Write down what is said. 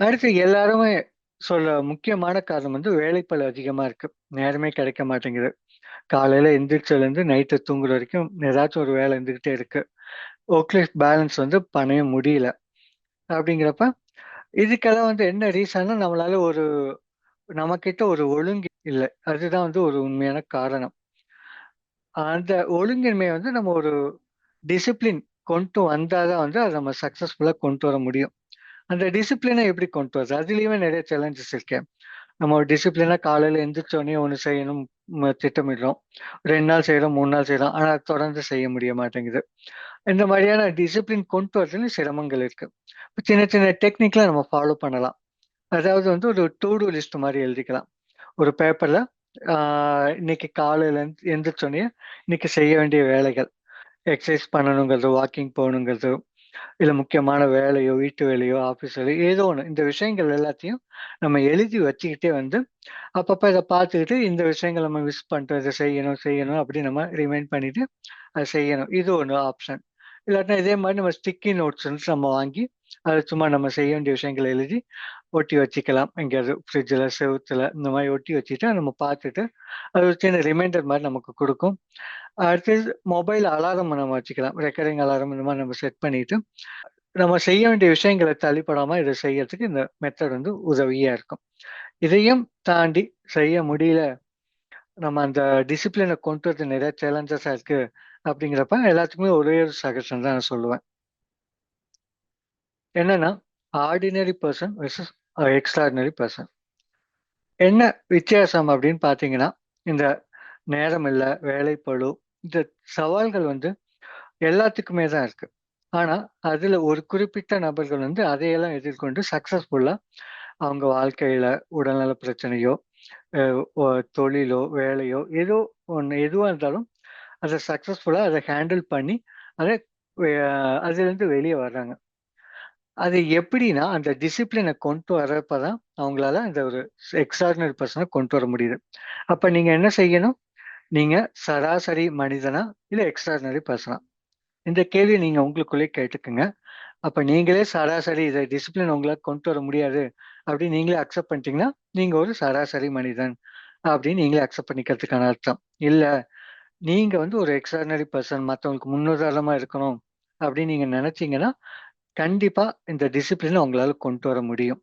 அடுத்து எல்லாருமே சொல்ல முக்கியமான காரணம் வந்து வேலைப்பளு அதிகமா இருக்கு. நேரமே கிடைக்க மாட்டேங்குது. காலையில எந்திரிச்சதுலேருந்து நைட்டு தூங்குற வரைக்கும் ஏதாச்சும் ஒரு வேலை இருந்துகிட்டே இருக்கு. ஒர்க் லைஃப் பேலன்ஸ் வந்து பண்ணவே முடியல. அப்படிங்கிறப்ப, இதுக்கெல்லாம் வந்து என்ன ரீசன்னா நம்மளால ஒரு நமக்கிட்ட ஒரு ஒழுங்கு இல்லை அதுதான் வந்து ஒரு உண்மையான காரணம். அந்த ஒழுங்கின்மையை வந்து நம்ம ஒரு டிசிப்ளின் கொண்டு வந்தாதான் வந்து அதை நம்ம சக்சஸ்ஃபுல்லா கொண்டு வர முடியும். அந்த டிசிப்ளினை எப்படி கொண்டு வரது? அதுலேயுமே நிறைய சேலஞ்சஸ் இருக்கு. நம்ம ஒரு டிசிப்ளினா காலையில எந்திரிச்ச ஒன்று செய்யணும் திட்டமிடுறோம். ரெண்டு நாள் செய்கிறோம் மூணு நாள் செய்கிறோம் ஆனால் தொடர்ந்து செய்ய முடிய மாட்டேங்குது. இந்த மாதிரியான டிசிப்ளின் கொண்டு வரதுன்னு சிரமங்கள் இருக்கு. சின்ன சின்ன டெக்னிக்லாம் நம்ம ஃபாலோ பண்ணலாம். அதாவது வந்து ஒரு டூ டூ லிஸ்ட் மாதிரி எழுதிக்கலாம். ஒரு பேப்பர்ல இன்னைக்கு காலையில எந்திரிச்சோடனே இன்னைக்கு செய்ய வேண்டிய வேலைகள். எக்ஸசைஸ் பண்ணணுங்கிறது, வாக்கிங் போகணுங்கிறது, இல்லை முக்கியமான வேலையோ, வீட்டு வேலையோ, ஆஃபீஸ் வேலையோ ஏதோ ஒன்று இந்த விஷயங்கள் எல்லாத்தையும் நம்ம எழுதி வச்சுக்கிட்டே வந்து, அப்பப்போ இதை பார்த்துக்கிட்டு இந்த விஷயங்கள நம்ம மிஸ் பண்ணிட்டோம். இதை செய்யணும், செய்யணும் அப்படின்னு நம்ம ரிமைண்ட் பண்ணிட்டு அதை செய்யணும். இது ஒன்று ஆப்ஷன். இல்லாட்டினா இதே மாதிரி நம்ம ஸ்டிக்கி நோட்ஸ் நம்ம வாங்கி, அதை சும்மா நம்ம செய்ய வேண்டிய விஷயங்களை எழுதி ஒட்டி வச்சுக்கலாம். எங்கேயாவது ஃப்ரிட்ஜில் செவுத்துல இந்த மாதிரி ஒட்டி வச்சுட்டா நம்ம பார்த்துட்டு, அது ஒரு சின்ன ரிமைண்டர் மாதிரி நமக்கு கொடுக்கும் அடுத்தது மொபைல் அலாரம் நம்ம வச்சுக்கலாம். ரெக்கரிங் அலாரம் இந்த மாதிரி நம்ம செட் பண்ணிட்டு, நம்ம செய்ய வேண்டிய விஷயங்களை தள்ளிப்படாம இதை செய்யறதுக்கு இந்த மெத்தட் வந்து உதவியா இருக்கும். இதையும் தாண்டி செய்ய முடியல. நம்ம அந்த டிசிப்ளினை கொண்டு வரது நிறைய சேலஞ்சஸா இருக்கு. அப்படிங்கிறப்ப எல்லாத்துக்குமே ஒரே ஒரு சஜஷன் தான் நான் சொல்லுவேன். என்னன்னா, ordinary person versus extraordinary person என்ன வித்தியாசம் அப்படின்னு பார்த்தீங்கன்னா, இந்த நேரம் இல்லை வேலைப்பழு இந்த சவால்கள் வந்து எல்லாத்துக்குமே தான் இருக்கு. ஆனா, அதுல ஒரு குறிப்பிட்ட நபர்கள் வந்து அதையெல்லாம் எதிர்கொண்டு சக்சஸ்ஃபுல்லா அவங்க வாழ்க்கையில உடல்நல பிரச்சனையோ, தொழிலோ, வேலையோ ஏதோ ஒன்று எதுவா இருந்தாலும், அதை சக்சஸ்ஃபுல்லா அதை ஹேண்டில் பண்ணி, அதை அதுலேருந்து வெளியே வர்றாங்க. அது எப்படின்னா, அந்த டிசிப்ளினை கொண்டு வரப்ப தான் அவங்களால அந்த ஒரு எக்ஸ்ட்ராடினரி பர்சனை கொண்டு வர முடியுது. அப்போ நீங்கள் என்ன செய்யணும்? நீங்க சராசரி மனிதனா? இல்ல எக்ஸ்ட்ராடினரி பர்சனா இந்த கேள்வி நீங்க உங்களுக்குள்ளே கேட்டுக்கங்க. அப்ப நீங்களே சராசரி இதை டிசிப்ளின் உங்களால் கொண்டு வர முடியாது அப்படின்னு நீங்களே அக்செப்ட் பண்ணிட்டீங்கன்னா, நீங்க ஒரு சராசரி மனிதன் அப்படின்னு நீங்களே அக்செப்ட் பண்ணிக்கிறதுக்கான அர்த்தம். இல்ல, நீங்க வந்து ஒரு எக்ஸ்ட்ராடினரி பர்சன் மற்றவங்களுக்கு முன்னுதாரணமா இருக்கணும் அப்படின்னு நீங்க நெனச்சீங்கன்னா, கண்டிப்பா இந்த டிசிப்ளினை உங்களால கொண்டு வர முடியும்.